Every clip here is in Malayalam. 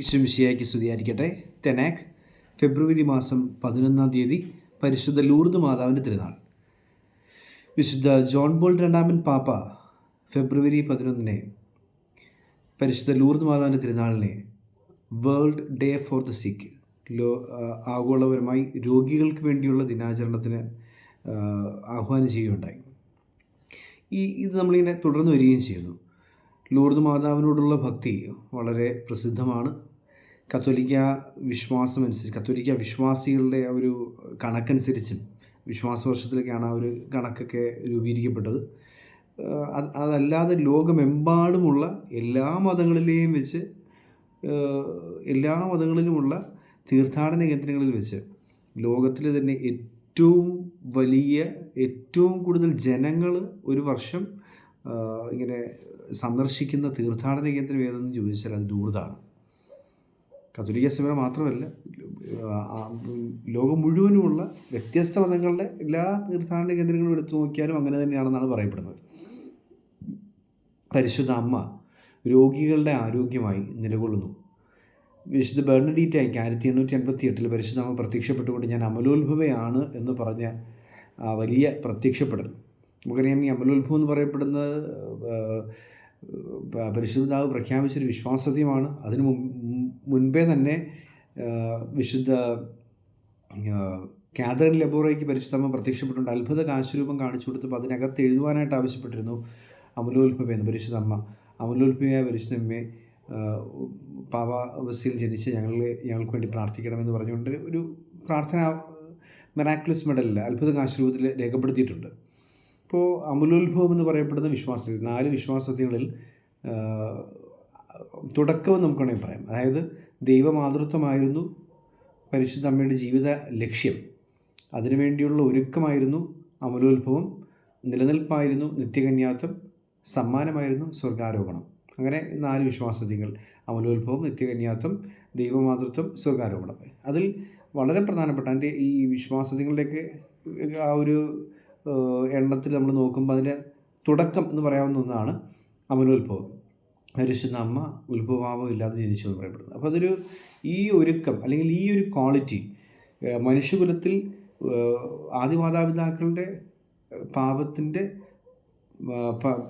ഈശ്വമിശിയാക്കി സ്തുതിയായിരിക്കട്ടെ. തെനാക് ഫെബ്രുവരി മാസം പതിനൊന്നാം തീയതി പരിശുദ്ധ ലൂർദ് മാതാവിന്റെ തിരുനാൾ. വിശുദ്ധ ജോൺ ബോൾ രണ്ടാമൻ പാപ്പ ഫെബ്രുവരി പതിനൊന്നിനെ പരിശുദ്ധ ലൂർദ് മാതാവിന്റെ തിരുനാളിനെ world day for the sick. Law ആഗോളപരമായി രോഗികൾക്ക് വേണ്ടിയുള്ള ദിനാചരണത്തിന് ആഹ്വാനം ചെയ്യുകയുണ്ടായി. ഈ ഇത് നമ്മളിങ്ങനെ തുടർന്ന് വരികയും ചെയ്യുന്നു. ലൂർദ് മാതാവിനോടുള്ള ഭക്തി വളരെ പ്രസിദ്ധമാണ്. കത്തോലിക്ക വിശ്വാസം അനുസരിച്ച് കത്തോലിക്ക വിശ്വാസികളുടെ ആ ഒരു കണക്കനുസരിച്ചും വിശ്വാസ വർഷത്തിലൊക്കെയാണ് ആ ഒരു കണക്കൊക്കെ രൂപീകരിക്കപ്പെട്ടത്. അതല്ലാതെ ലോകമെമ്പാടുമുള്ള എല്ലാ മതങ്ങളിലെയും വെച്ച് എല്ലാ മതങ്ങളിലുമുള്ള തീർത്ഥാടന കേന്ദ്രങ്ങളിൽ വെച്ച് ലോകത്തിലെ തന്നെ ഏറ്റവും വലിയ ഏറ്റവും കൂടുതൽ ജനങ്ങൾ ഒരു വർഷം ഇങ്ങനെ സന്ദർശിക്കുന്ന തീർത്ഥാടന കേന്ദ്രം ഏതെന്ന് ചോദിച്ചാൽ അത് ലൂർദാണ്. കത്തോലിക്ക സഭ മാത്രമല്ല ലോകം മുഴുവനുമുള്ള വ്യത്യസ്ത മതങ്ങളുടെ എല്ലാ തീർത്ഥാടന കേന്ദ്രങ്ങളും എടുത്തു നോക്കിയാലും അങ്ങനെ തന്നെയാണെന്നാണ് പറയപ്പെടുന്നത്. പരിശുദ്ധ അമ്മ രോഗികളുടെ ആരോഗ്യമായി നിലകൊള്ളുന്നു. വിശുദ്ധ ബെർണഡീറ്റായിക്ക് ആയിരത്തി എണ്ണൂറ്റി എൺപത്തി എട്ടിൽ പരിശുദ്ധ അമ്മ പ്രത്യക്ഷപ്പെട്ടുകൊണ്ട് ഞാൻ അമലോത്ഭവയാണ് എന്ന് പറഞ്ഞ വലിയ പ്രത്യക്ഷപ്പെടൽ. നമുക്കറിയാം ഈ അമലോത്ഭവം എന്ന് പറയപ്പെടുന്നത് പരിശുദ്ധാവ് പ്രഖ്യാപിച്ചൊരു വിശ്വാസത്യമാണ് അതിന് മുൻപേ തന്നെ വിശുദ്ധ കാതറിൻ ലബോറയ്ക്ക് പരിശുദ്ധമ്മ പ്രത്യക്ഷപ്പെട്ടുണ്ട് അത്ഭുത കാശുരൂപം കാണിച്ചു കൊടുത്തപ്പോൾ അതിനകത്ത് എഴുതുവാനായിട്ട് ആവശ്യപ്പെട്ടിരുന്നു. അമലോത്ഭവ എന്ന് പരിശുദ്ധ അമ്മ അമലോത്ഭവയായ പരിശുദ്ധമ്മയെ പാവാവസ്ഥയിൽ ജനിച്ച് ഞങ്ങളെ ഞങ്ങൾക്ക് വേണ്ടി പ്രാർത്ഥിക്കണമെന്ന് പറഞ്ഞുകൊണ്ട് ഒരു പ്രാർത്ഥന മെറാക്കുലസ് മെഡലിൽ അത്ഭുത കാശുരൂപത്തിൽ രേഖപ്പെടുത്തിയിട്ടുണ്ട്. ഇപ്പോൾ അമുലോത്ഭവം എന്ന് പറയപ്പെടുന്ന വിശ്വാസത്തിൽ നാല് വിശ്വാസത്യങ്ങളിൽ തുടക്കവും നമുക്ക് വേണമെങ്കിൽ പറയാം. അതായത് ദൈവമാതൃത്വമായിരുന്നു പരിശുദ്ധ അമ്മയുടെ ജീവിത ലക്ഷ്യം. അതിനുവേണ്ടിയുള്ള ഒരുക്കമായിരുന്നു അമലോത്ഭവം നിലനിൽപ്പായിരുന്നു നിത്യകന്യാത്വം സമ്മാനമായിരുന്നു സ്വർഗാരോപണം. അങ്ങനെ നാല് വിശ്വാസതികൾ അമലോത്ഭവം നിത്യകന്യാത്വം ദൈവമാതൃത്വം സ്വർഗാരോപണം. അതിൽ വളരെ പ്രധാനപ്പെട്ട അതിന്റെ ഈ വിശ്വാസതികളുടെയൊക്കെ ആ ഒരു എണ്ണത്തിൽ നമ്മൾ നോക്കുമ്പോൾ അതിന്റെ തുടക്കം എന്ന് പറയാവുന്ന ഒന്നാണ് അമലോത്ഭവം. പരിശുദ്ധ അമ്മ ഉത്ഭവഭാവം ഇല്ലാതെ ജനിച്ചു എന്ന് പറയപ്പെടുന്നത് അപ്പോൾ അതൊരു ഈ ഒരുക്കം അല്ലെങ്കിൽ ഈ ഒരു ക്വാളിറ്റി മനുഷ്യകുലത്തിൽ ആദിമാതാപിതാക്കളുടെ പാപത്തിന്റെ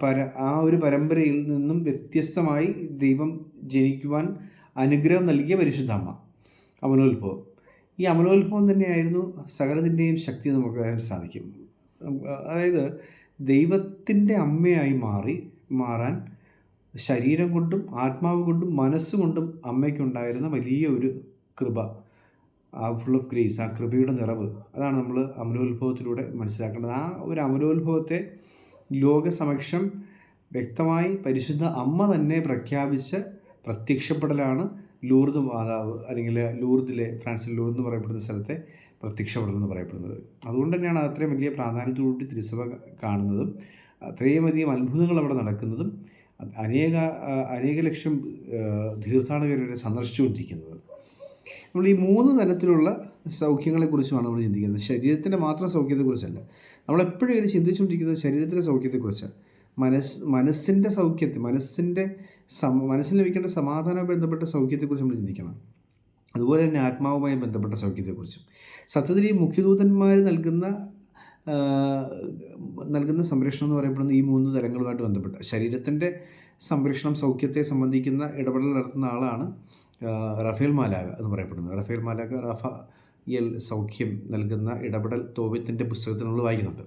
പര ആ ഒരു പരമ്പരയിൽ നിന്നും വ്യത്യസ്തമായി ദൈവം ജനിക്കുവാൻ അനുഗ്രഹം നൽകിയ പരിശുദ്ധ അമ്മ അമലോത്ഭവം. ഈ അമലോത്ഭവം തന്നെയായിരുന്നു സകലത്തിന്റെയും ശക്തി നമുക്ക് പറയാൻ സാധിക്കും. അതായത് ദൈവത്തിന്റെ അമ്മയായി മാറി മാറാൻ ശരീരം കൊണ്ടും ആത്മാവ് കൊണ്ടും മനസ്സുകൊണ്ടും അമ്മയ്ക്കുണ്ടായിരുന്ന വലിയ ഒരു കൃപ. ആ ഫുൾ ഓഫ് ഗ്രേസ് ആ കൃപയുടെ നിറവ്. അതാണ് നമ്മൾ അമലോത്ഭവത്തിലൂടെ മനസ്സിലാക്കേണ്ടത്. ആ ഒരു അമലോത്ഭവത്തെ ലോകസമക്ഷം വ്യക്തമായി പരിശുദ്ധ അമ്മ തന്നെ പ്രഖ്യാപിച്ച പ്രത്യക്ഷപ്പെടലാണ് ലൂർദ് മാതാവ് അല്ലെങ്കിൽ ലൂർദിലെ ഫ്രാൻസിൽ ലൂർദ് എന്ന് പറയപ്പെടുന്ന സ്ഥലത്തെ പ്രത്യക്ഷപ്പെടൽ എന്ന് പറയപ്പെടുന്നത്. അതുകൊണ്ട് തന്നെയാണ് അത് അത്രയും വലിയ പ്രാധാന്യത്തോടുകൂടി തിരുസഭ കാണുന്നതും അത്രയും അധികം അത്ഭുതങ്ങൾ അവിടെ നടക്കുന്നതും അനേക അനേക ലക്ഷം തീർത്ഥാടകരെ സന്ദർശിച്ചുകൊണ്ടിരിക്കുന്നത്. നമ്മൾ ഈ മൂന്ന് തരത്തിലുള്ള സൗഖ്യങ്ങളെക്കുറിച്ചുമാണ് നമ്മൾ ചിന്തിക്കുന്നത്. ശരീരത്തിന്റെ മാത്രം സൗഖ്യത്തെക്കുറിച്ചല്ല. നമ്മളെപ്പോഴും ഇങ്ങനെ ചിന്തിച്ചുകൊണ്ടിരിക്കുന്നത് ശരീരത്തിന്റെ സൗഖ്യത്തെക്കുറിച്ചാണ്. മനസ് മനസ്സിന്റെ സൗഖ്യത്തെ മനസ്സിന്റെ സമ മനസ്സിന് ലഭിക്കേണ്ട സമാധാനവുമായി ബന്ധപ്പെട്ട സൗഖ്യത്തെക്കുറിച്ച് നമ്മൾ ചിന്തിക്കണം. അതുപോലെ തന്നെ ആത്മാവുമായി ബന്ധപ്പെട്ട സൗഖ്യത്തെക്കുറിച്ചും. സത്യത്തിൽ ഈ മുഖ്യദൂതന്മാർ നൽകുന്ന നൽകുന്ന സംരക്ഷണം എന്ന് പറയപ്പെടുന്നത് ഈ മൂന്ന് തലങ്ങളുമായിട്ട് ബന്ധപ്പെട്ട. ശരീരത്തിന്റെ സംരക്ഷണം സൗഖ്യത്തെ സംബന്ധിക്കുന്ന ഇടപെടൽ നടത്തുന്ന ആളാണ് റഫേൽ മാലാക എന്ന് പറയപ്പെടുന്നത്. റഫേൽ മാലാക റഫ എൽ സൗഖ്യം നൽകുന്ന ഇടപെടൽ തോവ്യത്തിന്റെ പുസ്തകത്തിൽ നമ്മൾ വായിക്കുന്നുണ്ട്.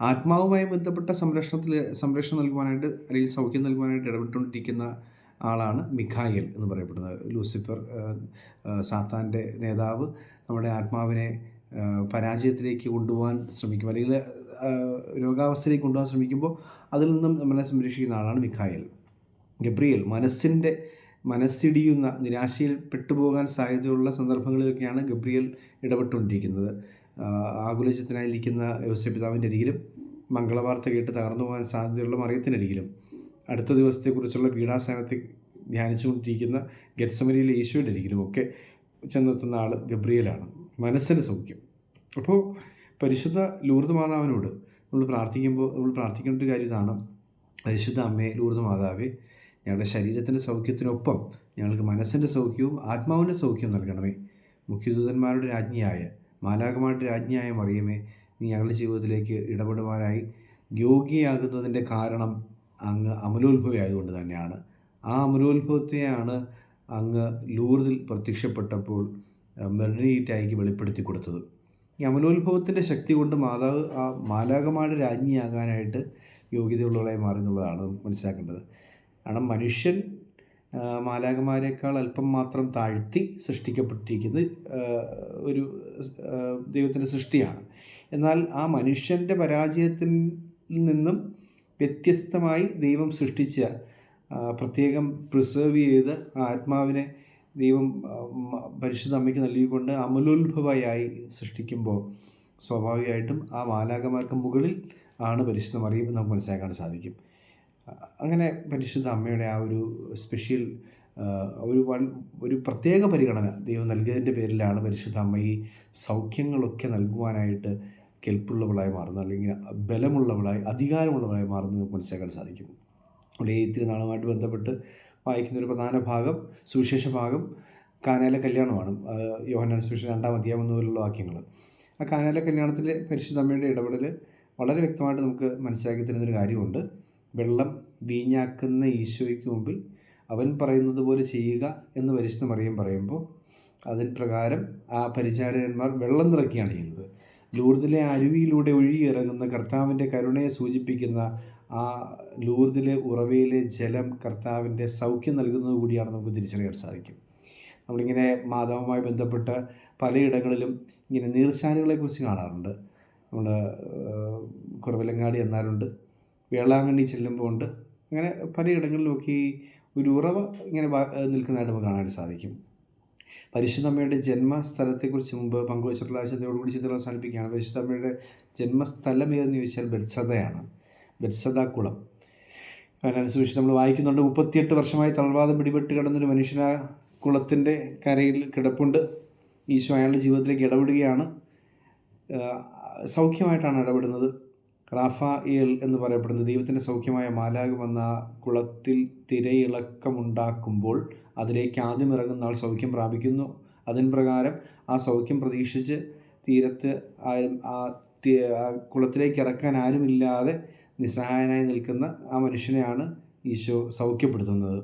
ആത്മാവുമായി ബന്ധപ്പെട്ട സംരക്ഷണത്തിൽ സംരക്ഷണം നൽകുവാനായിട്ട് അല്ലെങ്കിൽ സൗഖ്യം നൽകുവാനായിട്ട് ഇടപെട്ടുകൊണ്ടിരിക്കുന്ന ആളാണ് മിഖായൽ എന്ന് പറയപ്പെടുന്നത്. ലൂസിഫർ സാത്താന്റെ നേതാവ് നമ്മുടെ ആത്മാവിനെ പരാജയത്തിലേക്ക് കൊണ്ടുപോകാൻ ശ്രമിക്കും. അല്ലെങ്കിൽ രോഗാവസ്ഥയിലേക്ക് കൊണ്ടുപോകാൻ ശ്രമിക്കുമ്പോൾ അതിൽ നിന്നും നമ്മളെ സംരക്ഷിക്കുന്ന ആളാണ് മിഖായൽ. ഗബ്രിയൽ മനസ്സിന്റെ മനസ്സിടിയുന്ന നിരാശയിൽ പെട്ടുപോകാൻ സാധ്യതയുള്ള സന്ദർഭങ്ങളിലൊക്കെയാണ് ഗബ്രിയൽ ഇടപെട്ടുകൊണ്ടിരിക്കുന്നത്. ആകുലചിത്തനായിരിക്കുന്ന യോസപിതാവിന്റെ അരികിലും മംഗളവാർത്ത കേട്ട് തകർന്നു പോകാൻ സാധ്യതയുള്ള മറിയത്തിനരികിലും അടുത്ത ദിവസത്തെക്കുറിച്ചുള്ള പീഡാസനത്തെ ധ്യാനിച്ചുകൊണ്ടിരിക്കുന്ന ഗെറ്റ്സമരിയിലെ യേശുവിന്റെ അരികിലും ഒക്കെ ചെന്നെത്തുന്ന ആൾ ഗബ്രിയലാണ്. മനസ്സിന്റെ സൗഖ്യം. അപ്പോൾ പരിശുദ്ധ ലൂർദ് മാതാവിനോട് നമ്മൾ പ്രാർത്ഥിക്കുമ്പോൾ നമ്മൾ പ്രാർത്ഥിക്കേണ്ട ഒരു കാര്യം ഇതാണ്. പരിശുദ്ധ അമ്മയെ ലൂർദ് മാതാവേ ഞങ്ങളുടെ ശരീരത്തിന്റെ സൗഖ്യത്തിനൊപ്പം ഞങ്ങൾക്ക് മനസ്സിന്റെ സൗഖ്യവും ആത്മാവിന്റെ സൗഖ്യവും നൽകണമേ. മുഖ്യദൂതന്മാരുടെ രാജ്ഞിയായ മാലാകമാരുടെ രാജ്ഞിയായ മറിയമേ നീ ഞങ്ങളുടെ ജീവിതത്തിലേക്ക് ഇടപെടുവാനായി യോഗ്യയാകുന്നതിന്റെ കാരണം അങ്ങ് അമലോത്ഭവമായതുകൊണ്ട് തന്നെയാണ്. ആ അമലോത്ഭവത്തെയാണ് അങ്ങ് ലൂർദിൽ പ്രത്യക്ഷപ്പെട്ടപ്പോൾ മെർണീറ്റായിക്ക് വെളിപ്പെടുത്തി കൊടുത്തത്. ഈ അമലോത്ഭവത്തിന്റെ ശക്തി കൊണ്ട് മാതാവ് ആ മാലാകമാരുടെ രാജ്ഞിയാകാനായിട്ട് യോഗ്യതയുള്ളവളായി മാറി എന്നുള്ളതാണ് മനസ്സിലാക്കേണ്ടത്. കാരണം മനുഷ്യൻ മാലാകമാരേക്കാൾ അല്പം മാത്രം താഴ്ത്തി സൃഷ്ടിക്കപ്പെട്ടിരിക്കുന്ന ഒരു ദൈവത്തിന്റെ സൃഷ്ടിയാണ്. എന്നാൽ ആ മനുഷ്യന്റെ പരാജയത്തിൽ നിന്നും വ്യത്യസ്തമായി ദൈവം സൃഷ്ടിച്ച പ്രത്യേകം പ്രിസേർവ് ചെയ്ത് ആത്മാവിനെ ദൈവം പരിശുദ്ധ അമ്മയ്ക്ക് നൽകിക്കൊണ്ട് അമലോത്ഭവയായി സൃഷ്ടിക്കുമ്പോൾ സ്വാഭാവികമായിട്ടും ആ മാലാകമാർക്ക് മുകളിൽ ആണ് പരിശുദ്ധ മറിയും നമുക്ക് മനസ്സിലാക്കാൻ സാധിക്കും. അങ്ങനെ പരിശുദ്ധ അമ്മയുടെ ആ ഒരു സ്പെഷ്യൽ ഒരു വൺ ഒരു പ്രത്യേക പരിഗണന ദൈവം നൽകിയതിന്റെ പേരിലാണ് പരിശുദ്ധ അമ്മ ഈ സൗഖ്യങ്ങളൊക്കെ നൽകുവാനായിട്ട് കെൽപ്പുള്ളവളായി മാറുന്നത് അല്ലെങ്കിൽ ബലമുള്ളവളായി അധികാരമുള്ളവളായി മാറുന്നത് നമുക്ക് മനസ്സിലാക്കാൻ സാധിക്കും. അവിടെ ഈ തിരുനാളുമായിട്ട് ബന്ധപ്പെട്ട് വായിക്കുന്ന ഒരു പ്രധാന ഭാഗം സുവിശേഷ ഭാഗം കാനാല കല്യാണമാണ്. യോഹനാൻ സുവിശേഷം രണ്ടാം അധ്യായം മുതലുള്ള വാക്യങ്ങൾ. ആ കാനാല കല്യാണത്തിലെ പരിശുദ്ധമ്മയുടെ ഇടപെടൽ വളരെ വ്യക്തമായിട്ട് നമുക്ക് മനസ്സിലാക്കി തരുന്നൊരു കാര്യമുണ്ട്. വെള്ളം വീഞ്ഞാക്കുന്ന ഈശോയ്ക്ക് മുമ്പിൽ അവൻ പറയുന്നത് പോലെ ചെയ്യുക എന്ന് പരിശുദ്ധ മറിയം പറയുമ്പോൾ അതിന് പ്രകാരം ആ പരിചാരകന്മാർ വെള്ളം നിറയ്ക്കുകയാണ് ചെയ്യുന്നത്. ലൂർദിലെ അരുവിയിലൂടെ ഒഴുകിയിറങ്ങുന്ന കർത്താവിന്റെ കരുണയെ സൂചിപ്പിക്കുന്ന ആ ലൂർദിലെ ഉറവയിലെ ജലം കർത്താവിന്റെ സൗഖ്യം നൽകുന്നത് കൂടിയാണ് നമുക്ക് തിരിച്ചറിയാൻ സാധിക്കും. നമ്മളിങ്ങനെ മാതാവുമായി ബന്ധപ്പെട്ട് പലയിടങ്ങളിലും ഇങ്ങനെ നീർച്ചാലുകളെക്കുറിച്ച് കാണാറുണ്ട്. നമ്മൾ കുറവിലങ്ങാടി എന്നാലുണ്ട് വേളാങ്കണ്ണി ചെല്ലുമ്പോൾ ഉണ്ട്. അങ്ങനെ പലയിടങ്ങളിലൊക്കെ ഈ ഒരു ഉറവ ഇങ്ങനെ നിൽക്കുന്നതായിട്ട് നമുക്ക് കാണാൻ സാധിക്കും. പരിശുദ്ധമ്മയുടെ ജന്മസ്ഥലത്തെക്കുറിച്ച് മുമ്പ് പങ്കുവച്ചിട്ടുള്ള ആശയത്തോടുകൂടി ചിത്രം അവസാനിപ്പിക്കുകയാണ്. പരിശുദ്ധമ്മയുടെ ജന്മസ്ഥലം ഏതെന്ന് ചോദിച്ചാൽ ബെത്സതയാണ് ബെത്സത കുളം അതിനനുസരിച്ച് നമ്മൾ വായിക്കുന്നുണ്ട്. മുപ്പത്തിയെട്ട് വർഷമായി തളർവാദം പിടിപെട്ട് കിടന്നൊരു മനുഷ്യന കുളത്തിന്റെ കരയിൽ കിടപ്പുണ്ട്. ഈശോ അയാളുടെ ജീവിതത്തിലേക്ക് ഇടപെടുകയാണ്. സൗഖ്യമായിട്ടാണ് ഇടപെടുന്നത്. റാഫായേൽ എന്ന് പറയപ്പെടുന്നത് ദൈവത്തിന്റെ സൗഖ്യമായ മാലാഗ് വന്ന കുളത്തിൽ തിരയിളക്കമുണ്ടാക്കുമ്പോൾ അതിലേക്ക് ആദ്യം ഇറങ്ങുന്ന ആൾ സൗഖ്യം പ്രാപിക്കുന്നു. അതിൻ പ്രകാരം ആ സൗഖ്യം പ്രതീക്ഷിച്ച് തീരത്ത് ആ കുളത്തിലേക്ക് ഇറക്കാൻ ആരുമില്ലാതെ നിസ്സഹായനായി നിൽക്കുന്ന ആ മനുഷ്യനെയാണ് ഈശോ സൗഖ്യപ്പെടുത്തുന്നത്.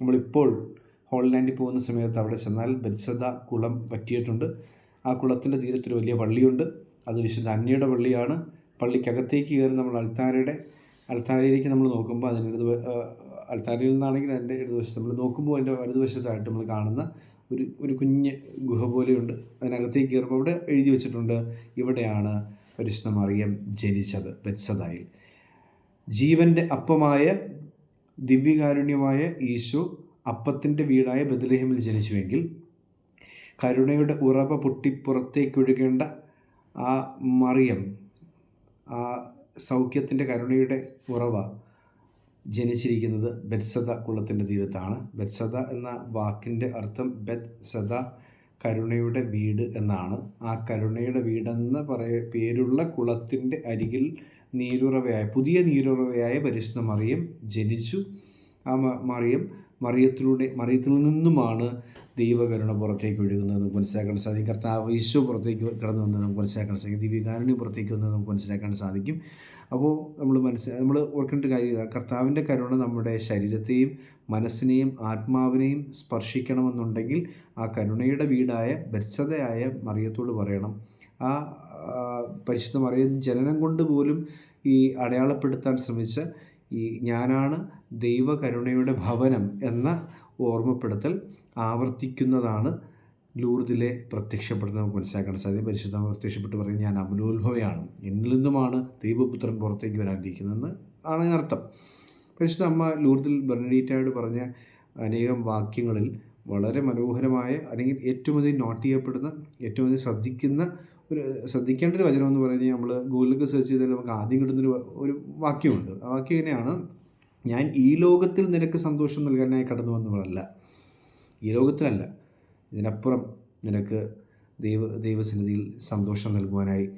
നമ്മളിപ്പോൾ ഹോൾലാൻഡിൽ പോകുന്ന സമയത്ത് അവിടെ ചെന്നാൽ ബെത്സദ കുളം പറ്റിയിട്ടുണ്ട്. ആ കുളത്തിന്റെ തീരത്തൊരു വലിയ പള്ളിയുണ്ട്. അത് വിശുദ്ധ അന്യയുടെ പള്ളിയാണ്. പള്ളിക്കകത്തേക്ക് കയറി നമ്മൾ അൽത്താരയുടെ അൽത്താരയിലേക്ക് നമ്മൾ നോക്കുമ്പോൾ അതിന്റെ ഇടത് അൽത്താരയിൽ നിന്നാണെങ്കിൽ അതിന്റെ ഇടതുവശത്ത് നമ്മൾ നോക്കുമ്പോൾ അതിന്റെ വലതുവശത്തായിട്ട് നമ്മൾ കാണുന്ന ഒരു ഒരു കുഞ്ഞ് ഗുഹ പോലെയുണ്ട്. അതിനകത്തേക്ക് കയറുമ്പോൾ അവിടെ എഴുതി വെച്ചിട്ടുണ്ട് ഇവിടെയാണ് പരിശുദ്ധ മറിയം ജനിച്ചത് ബെത്സദായിൽ. ജീവന്റെ അപ്പമായ ദിവ്യകാരുണ്യമായ ഈശോ അപ്പത്തിന്റെ വീടായ ബദലഹിമിൽ ജനിച്ചുവെങ്കിൽ കരുണയുടെ ഉറവ പൊട്ടി പുറത്തേക്കൊഴുകേണ്ട ആ മറിയം ആ സൗഖ്യത്തിന്റെ കരുണയുടെ ഉറവ ജനിച്ചിരിക്കുന്നത് ബെത്സദ കുളത്തിന്റെ തീരത്താണ്. ബെത്സദ എന്ന വാക്കിന്റെ അർത്ഥം ബെത് സദ കരുണയുടെ വീട് എന്നാണ്. ആ കരുണയുടെ വീടെന്ന് പറയ പേരുള്ള കുളത്തിന്റെ അരികിൽ നീരുറവയായ പുതിയ നീരുറവയായ പരിശുദ്ധ മറിയം ജനിച്ചു. ആ മറിയം മറിയത്തിലൂടെ മറിയത്തിൽ നിന്നുമാണ് ദൈവകരുണ പുറത്തേക്ക് ഒഴുകുന്നത്. നമുക്ക് മനസ്സിലാക്കാൻ സാധിക്കും. കർത്താവ് ഈശോ പുറത്തേക്ക് കടന്നു വന്നത് നമുക്ക് മനസ്സിലാക്കാൻ സാധിക്കും. ദിവ്യകാരുണ്യം പുറത്തേക്ക് വന്നത് നമുക്ക് മനസ്സിലാക്കാൻ സാധിക്കും. അപ്പോൾ നമ്മൾ മനസ്സിൽ നമ്മൾ ഓർക്കേണ്ട കാര്യം കർത്താവിന്റെ കരുണ നമ്മുടെ ശരീരത്തെയും മനസ്സിനെയും ആത്മാവിനെയും സ്പർശിക്കണമെന്നുണ്ടെങ്കിൽ ആ കരുണയുടെ വീടായ ബത്സതയായ മറിയത്തോട് പറയണം. ആ പരിശുദ്ധം മറിയം ജനനം കൊണ്ട് പോലും ഈ അടയാളപ്പെടുത്താൻ ശ്രമിച്ച ഈ ഞാനാണ് ദൈവകരുണയുടെ ഭവനം എന്ന ഓർമ്മപ്പെടുത്തൽ ആവർത്തിക്കുന്നതാണ് ലൂർദിലെ പ്രത്യക്ഷപ്പെടുന്നത് നമുക്ക് മനസ്സിലാക്കാൻ സാധ്യത. പരിശുദ്ധ പ്രത്യക്ഷപ്പെട്ട് പറയും ഞാൻ അമലോത്ഭവയാണ്. എന്നിൽ നിന്നുമാണ് ദൈവപുത്രൻ പുറത്തേക്ക് വരാനിരിക്കുന്നതെന്ന് ആണ് അതിനർത്ഥം. പരിശുദ്ധ അമ്മ ലൂർദിൽ ബെർണഡീറ്റായോട് പറഞ്ഞ അനേകം വാക്യങ്ങളിൽ വളരെ മനോഹരമായ അല്ലെങ്കിൽ ഏറ്റവും അധികം നോട്ട് ചെയ്യപ്പെടുന്ന ഏറ്റവും അധികം ശ്രദ്ധിക്കുന്ന ഒരു ശ്രദ്ധിക്കേണ്ട ഒരു വചനം എന്ന് പറയുന്നത് നമ്മൾ ഗൂഗിളിലൊക്കെ സെർച്ച് ചെയ്താൽ നമുക്ക് ആദ്യം കിട്ടുന്നൊരു ഒരു വാക്യമുണ്ട്. ആ വാക്യം ഇങ്ങനെയാണ്. ഞാൻ ഈ ലോകത്തിൽ നിനക്ക് സന്തോഷം നൽകാനായി കടന്നു വന്നവളല്ല. ഈ ലോകത്തിലല്ല. ഇതിനപ്പുറം നിനക്ക് ദൈവ ദൈവസന്നിധിയിൽ സന്തോഷം നൽകുവാനായി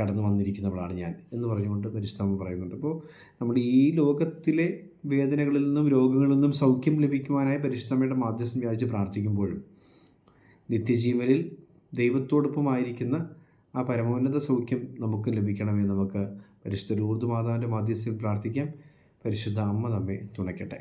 കടന്നു വന്നിരിക്കുന്നവളാണ് ഞാൻ എന്ന് പറഞ്ഞുകൊണ്ട് പരിശുദ്ധം പറയുന്നുണ്ട്. അപ്പോൾ നമ്മുടെ ഈ ലോകത്തിലെ വേദനകളിൽ നിന്നും രോഗങ്ങളിൽ നിന്നും സൗഖ്യം ലഭിക്കുവാനായി പരിശുദ്ധമ്മയുടെ മാധ്യസ്ഥം വ്യാജിച്ച് പ്രാർത്ഥിക്കുമ്പോഴും നിത്യജീവനിൽ ദൈവത്തോടൊപ്പമായിരിക്കുന്ന ആ പരമോന്നത സൗഖ്യം നമുക്ക് ലഭിക്കണമേ നമുക്ക് പരിശുദ്ധ ലൂർദ് മാതാവിന്റെ മാധ്യസ്ഥയിൽ പ്രാർത്ഥിക്കാം. പരിശുദ്ധ അമ്മ നമ്മെ തുണയ്ക്കട്ടെ.